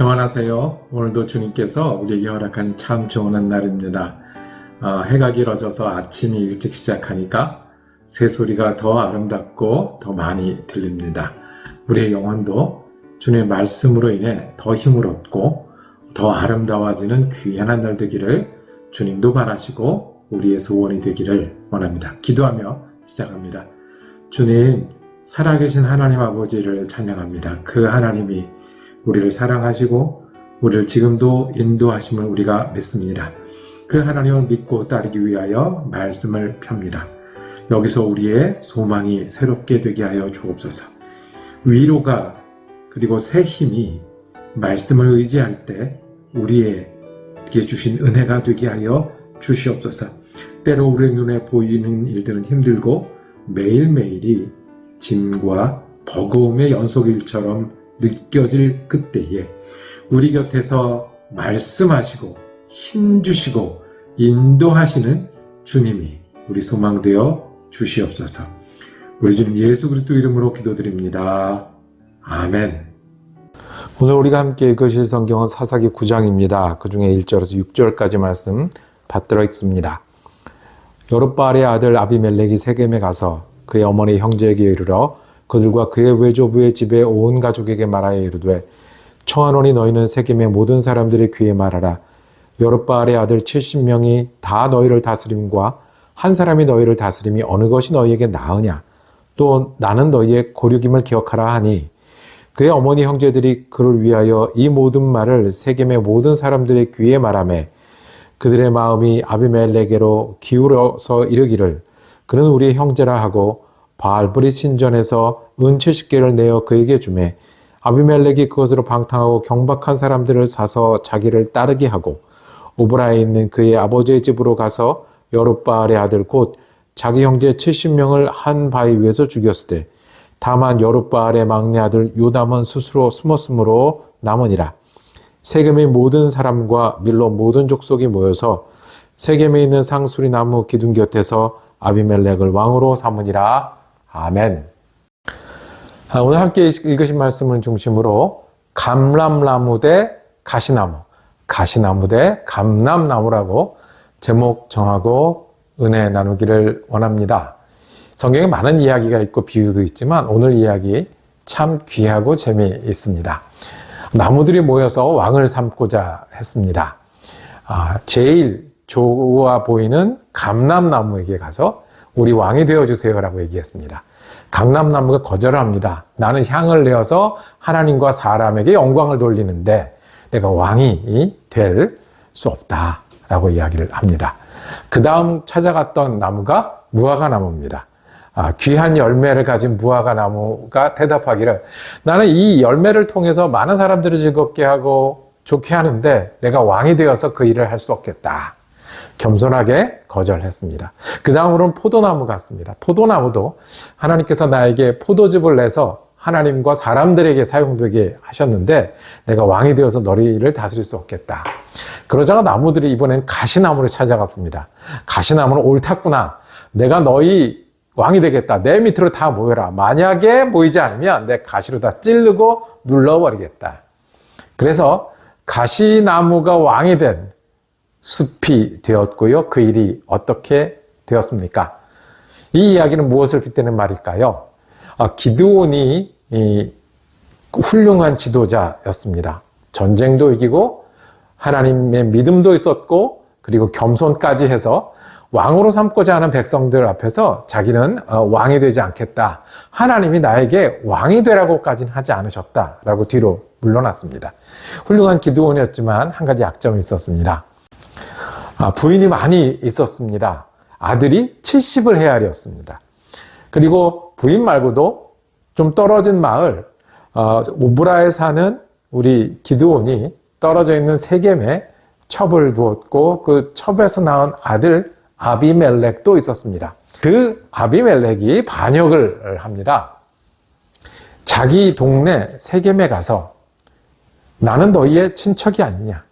평안하세요. 오늘도 주님께서 우리에게 허락한 참 좋은 날입니다. 아, 해가 길어져서 아침이 일찍 시작하니까 새소리가 더 아름답고 더 많이 들립니다. 우리의 영혼도 주님의 말씀으로 인해 더 힘을 얻고 더 아름다워지는 귀한 한날 되기를 주님도 바라시고 우리의 소원이 되기를 원합니다. 기도하며 시작합니다. 주님, 살아계신 하나님 아버지를 찬양합니다. 그 하나님이 우리를 사랑하시고 우리를 지금도 인도하심을 우리가 믿습니다. 그 하나님을 믿고 따르기 위하여 말씀을 펴니다. 여기서 우리의 소망이 새롭게 되게 하여 주옵소서. 위로가 그리고 새 힘이 말씀을 의지할 때 우리에게 주신 은혜가 되게 하여 주시옵소서. 때로 우리 눈에 보이는 일들은 힘들고 매일매일이 짐과 버거움의 연속일처럼 느껴질 그때에 우리 곁에서 말씀하시고 힘주시고 인도하시는 주님이 우리 소망되어 주시옵소서. 우리 주님 예수 그리스도 이름으로 기도드립니다. 아멘. 오늘 우리가 함께 읽으실 성경은 사사기 9장입니다. 그 중에 1절에서 6절까지 말씀 받들어 있습니다. 여룻바알의 아들 아비멜렉이 세겜에 가서 그의 어머니 형제에게 이르러 그들과 그의 외조부의 집에 온 가족에게 말하여 이르되 청하노니 너희는 세겜의 모든 사람들의 귀에 말하라. 여룻바알의 아들 70명이 다 너희를 다스림과 한 사람이 너희를 다스림이 어느 것이 너희에게 나으냐? 또 나는 너희의 고륙임을 기억하라 하니 그의 어머니 형제들이 그를 위하여 이 모든 말을 세겜의 모든 사람들의 귀에 말하매 그들의 마음이 아비멜렉에로 기울어서 이르기를 그는 우리의 형제라 하고 바알브리 신전에서 은 70개를 내어 그에게 주매 아비멜렉이 그것으로 방탕하고 경박한 사람들을 사서 자기를 따르게 하고 오브라에 있는 그의 아버지의 집으로 가서 여룻바알의 아들 곧 자기 형제 70명을 한 바위 위에서 죽였을 때 다만 여룻바알의 막내 아들 요담은 스스로 숨었으므로 남으니라. 세겜의 모든 사람과 밀로 모든 족속이 모여서 세겜에 있는 상수리 나무 기둥 곁에서 아비멜렉을 왕으로 삼으니라. 아멘. 아, 오늘 함께 읽으신 말씀을 중심으로 감람나무 대 가시나무, 가시나무 대 감람나무라고 제목 정하고 은혜 나누기를 원합니다. 성경에 많은 이야기가 있고 비유도 있지만 오늘 이야기 참 귀하고 재미있습니다. 나무들이 모여서 왕을 삼고자 했습니다. 아, 제일 좋아 보이는 감람나무에게 가서 우리 왕이 되어주세요라고 얘기했습니다. 감람나무가 거절을 합니다. 나는 향을 내어서 하나님과 사람에게 영광을 돌리는데 내가 왕이 될 수 없다라고 이야기를 합니다. 그 다음 찾아갔던 나무가 무화과 나무입니다. 아, 귀한 열매를 가진 무화과 나무가 대답하기를 나는 이 열매를 통해서 많은 사람들을 즐겁게 하고 좋게 하는데 내가 왕이 되어서 그 일을 할 수 없겠다. 겸손하게 거절했습니다. 그 다음으로는 포도나무 같습니다. 포도나무도 하나님께서 나에게 포도즙을 내서 하나님과 사람들에게 사용되게 하셨는데 내가 왕이 되어서 너희를 다스릴 수 없겠다. 그러자가 나무들이 이번엔 가시나무를 찾아갔습니다. 가시나무는 옳았구나. 내가 너희 왕이 되겠다. 내 밑으로 다 모여라. 만약에 모이지 않으면 내 가시로 다 찌르고 눌러버리겠다. 그래서 가시나무가 왕이 된 숲이 되었고요. 그 일이 어떻게 되었습니까? 이 이야기는 무엇을 빗대는 말일까요? 아, 기드온이 훌륭한 지도자였습니다. 전쟁도 이기고 하나님의 믿음도 있었고 그리고 겸손까지 해서 왕으로 삼고자 하는 백성들 앞에서 자기는 어, 왕이 되지 않겠다. 하나님이 나에게 왕이 되라고까지는 하지 않으셨다라고 뒤로 물러났습니다. 훌륭한 기드온이었지만 한 가지 약점이 있었습니다. 아, 부인이 많이 있었습니다. 아들이 70을 헤아렸습니다. 그리고 부인 말고도 좀 떨어진 마을 어, 오브라에 사는 우리 기드온이 떨어져 있는 세겜에 첩을 두었고 그 첩에서 낳은 아들 아비멜렉도 있었습니다. 그 아비멜렉이 반역을 합니다. 자기 동네 세겜에 가서 나는 너희의 친척이 아니냐.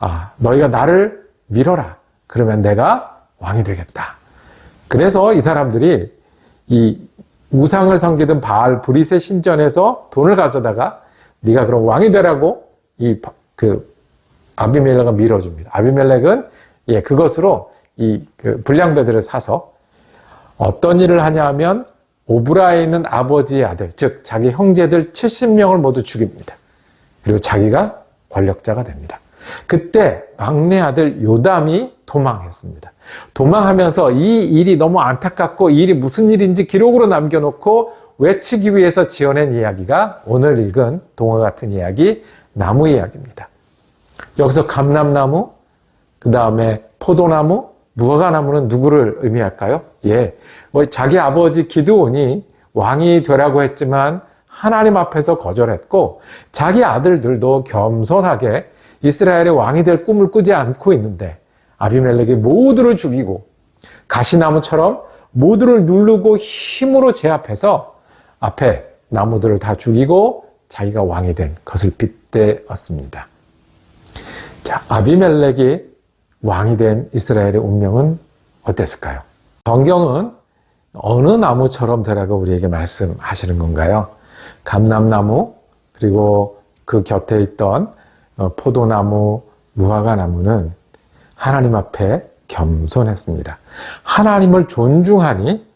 아, 너희가 나를 밀어라. 그러면 내가 왕이 되겠다. 그래서 이 사람들이 이 우상을 섬기던 바알 브리세 신전에서 돈을 가져다가 네가 그럼 왕이 되라고 이 그 아비멜렉을 밀어줍니다. 아비멜렉은 예 그것으로 이 그 불량배들을 사서 어떤 일을 하냐면 오브라에 있는 아버지의 아들, 즉 자기 형제들 70명을 모두 죽입니다. 그리고 자기가 권력자가 됩니다. 그때 막내 아들 요담이 도망했습니다. 도망하면서 이 일이 너무 안타깝고 이 일이 무슨 일인지 기록으로 남겨놓고 외치기 위해서 지어낸 이야기가 오늘 읽은 동화 같은 이야기 나무 이야기입니다. 여기서 감람나무, 그 다음에 포도나무, 무화과나무는 누구를 의미할까요? 예. 뭐 자기 아버지 기드온이 왕이 되라고 했지만 하나님 앞에서 거절했고 자기 아들들도 겸손하게 이스라엘의 왕이 될 꿈을 꾸지 않고 있는데 아비멜렉이 모두를 죽이고 가시나무처럼 모두를 누르고 힘으로 제압해서 앞에 나무들을 다 죽이고 자기가 왕이 된 것을 빗대었습니다. 자, 아비멜렉이 왕이 된 이스라엘의 운명은 어땠을까요? 성경은 어느 나무처럼 되라고 우리에게 말씀하시는 건가요? 감람나무, 그리고 그 곁에 있던 어, 포도나무, 무화과 나무는 하나님 앞에 겸손했습니다. 하나님을 존중하니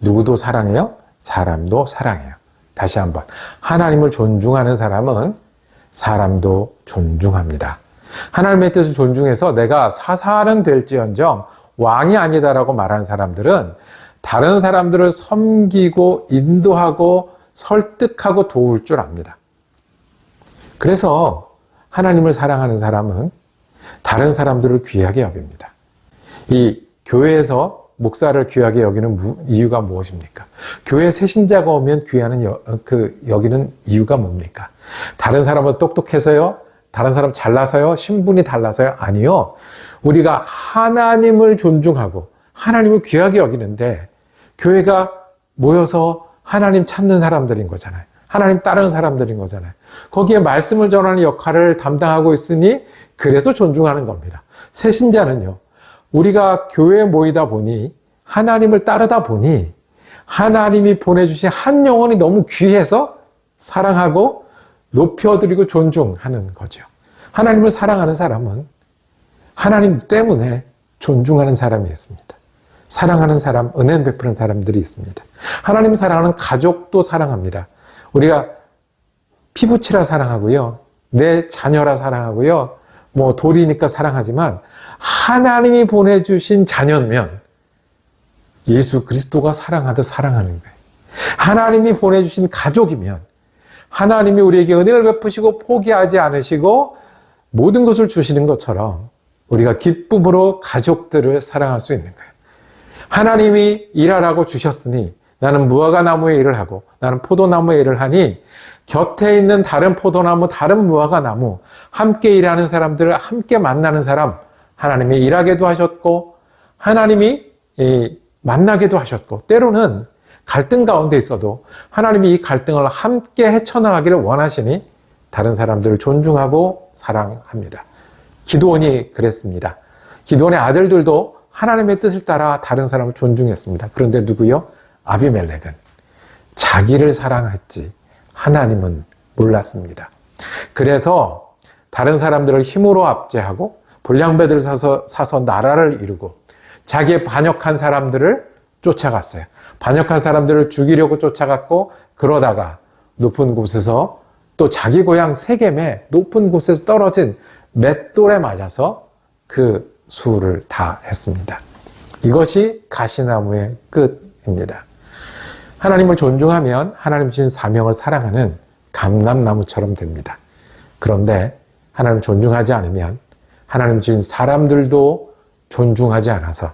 누구도 사랑해요? 사람도 사랑해요. 다시 한번. 하나님을 존중하는 사람은 사람도 존중합니다. 하나님의 뜻을 존중해서 내가 사사는 될지언정 왕이 아니다라고 말하는 사람들은 다른 사람들을 섬기고 인도하고 설득하고 도울 줄 압니다. 그래서 하나님을 사랑하는 사람은 다른 사람들을 귀하게 여깁니다. 이 교회에서 목사를 귀하게 여기는 무- 이유가 무엇입니까? 교회 새 신자가 오면 귀하는 여, 그 여기는 이유가 뭡니까? 다른 사람은 똑똑해서요? 다른 사람 잘나서요? 신분이 달라서요? 아니요. 우리가 하나님을 존중하고 하나님을 귀하게 여기는데 교회가 모여서 하나님 찾는 사람들인 거잖아요. 하나님 따르는 사람들인 거잖아요. 거기에 말씀을 전하는 역할을 담당하고 있으니 그래서 존중하는 겁니다. 새 신자는요. 우리가 교회에 모이다 보니 하나님을 따르다 보니 하나님이 보내주신 한 영혼이 너무 귀해서 사랑하고 높여드리고 존중하는 거죠. 하나님을 사랑하는 사람은 하나님 때문에 존중하는 사람이 있습니다. 사랑하는 사람, 은혜 베푸는 사람들이 있습니다. 하나님 사랑하는 가족도 사랑합니다. 우리가 피부치라 사랑하고요. 내 자녀라 사랑하고요. 뭐 돌이니까 사랑하지만 하나님이 보내주신 자녀면 예수 그리스도가 사랑하듯 사랑하는 거예요. 하나님이 보내주신 가족이면 하나님이 우리에게 은혜를 베푸시고 포기하지 않으시고 모든 것을 주시는 것처럼 우리가 기쁨으로 가족들을 사랑할 수 있는 거예요. 하나님이 일하라고 주셨으니 나는 무화과 나무에 일을 하고 나는 포도나무에 일을 하니 곁에 있는 다른 포도나무, 다른 무화과 나무, 함께 일하는 사람들을 함께 만나는 사람, 하나님이 일하게도 하셨고, 하나님이 이, 만나게도 하셨고, 때로는 갈등 가운데 있어도 하나님이 이 갈등을 함께 헤쳐나가기를 원하시니 다른 사람들을 존중하고 사랑합니다. 기도원이 그랬습니다. 기도원의 아들들도 하나님의 뜻을 따라 다른 사람을 존중했습니다. 그런데 누구요? 아비멜렉은 자기를 사랑했지 하나님은 몰랐습니다. 그래서 다른 사람들을 힘으로 압제하고 불량배들 사서, 사서 나라를 이루고 자기의 반역한 사람들을 쫓아갔어요. 반역한 사람들을 죽이려고 쫓아갔고 그러다가 높은 곳에서 또 자기 고향 세겜의 높은 곳에서 떨어진 맷돌에 맞아서 그 수를 다 했습니다. 이것이 가시나무의 끝입니다. 하나님을 존중하면 하나님 주신 사명을 사랑하는 감람나무처럼 됩니다. 그런데 하나님을 존중하지 않으면 하나님 주신 사람들도 존중하지 않아서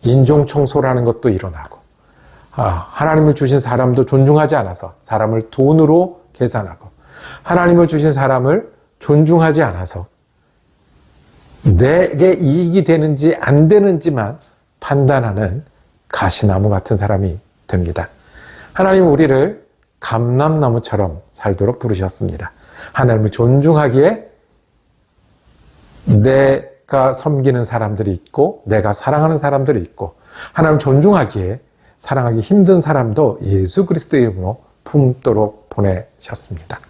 인종 청소라는 것도 일어나고 아, 하나님을 주신 사람도 존중하지 않아서 사람을 돈으로 계산하고 하나님을 주신 사람을 존중하지 않아서 내게 이익이 되는지 안 되는지만 판단하는 가시나무 같은 사람이 됩니다. 하나님은 우리를 감람나무처럼 살도록 부르셨습니다. 하나님을 존중하기에 내가 섬기는 사람들이 있고 내가 사랑하는 사람들이 있고 하나님 존중하기에 사랑하기 힘든 사람도 예수 그리스도 이름으로 품도록 보내셨습니다.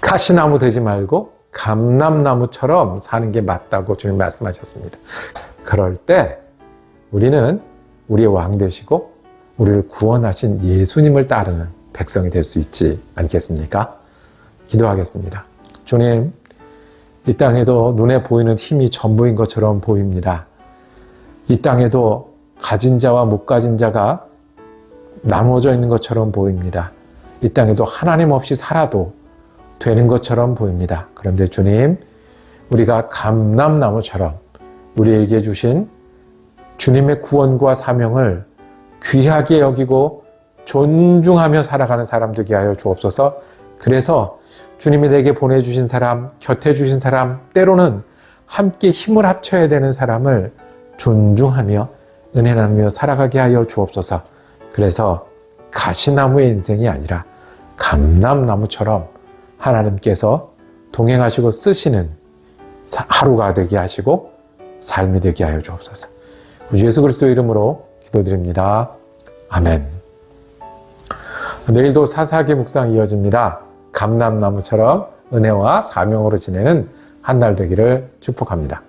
카시나무 되지 말고 감람나무처럼 사는 게 맞다고 주님 말씀하셨습니다. 그럴 때 우리는 우리의 왕 되시고 우리를 구원하신 예수님을 따르는 백성이 될 수 있지 않겠습니까? 기도하겠습니다. 주님, 이 땅에도 눈에 보이는 힘이 전부인 것처럼 보입니다. 이 땅에도 가진 자와 못 가진 자가 나누어져 있는 것처럼 보입니다. 이 땅에도 하나님 없이 살아도 되는 것처럼 보입니다. 그런데 주님, 우리가 감람나무처럼 우리에게 주신 주님의 구원과 사명을 귀하게 여기고 존중하며 살아가는 사람 되게 하여 주옵소서. 그래서 주님이 내게 보내주신 사람, 곁에 주신 사람, 때로는 함께 힘을 합쳐야 되는 사람을 존중하며 은혜 나누며 살아가게 하여 주옵소서. 그래서 가시나무의 인생이 아니라 감람나무처럼 하나님께서 동행하시고 쓰시는 사- 하루가 되게 하시고 삶이 되게 하여 주옵소서. 우리 예수 그리스도 이름으로 기도드립니다. 아멘. 내일도 사사기 묵상 이어집니다. 감람나무처럼 은혜와 사명으로 지내는 한 날 되기를 축복합니다.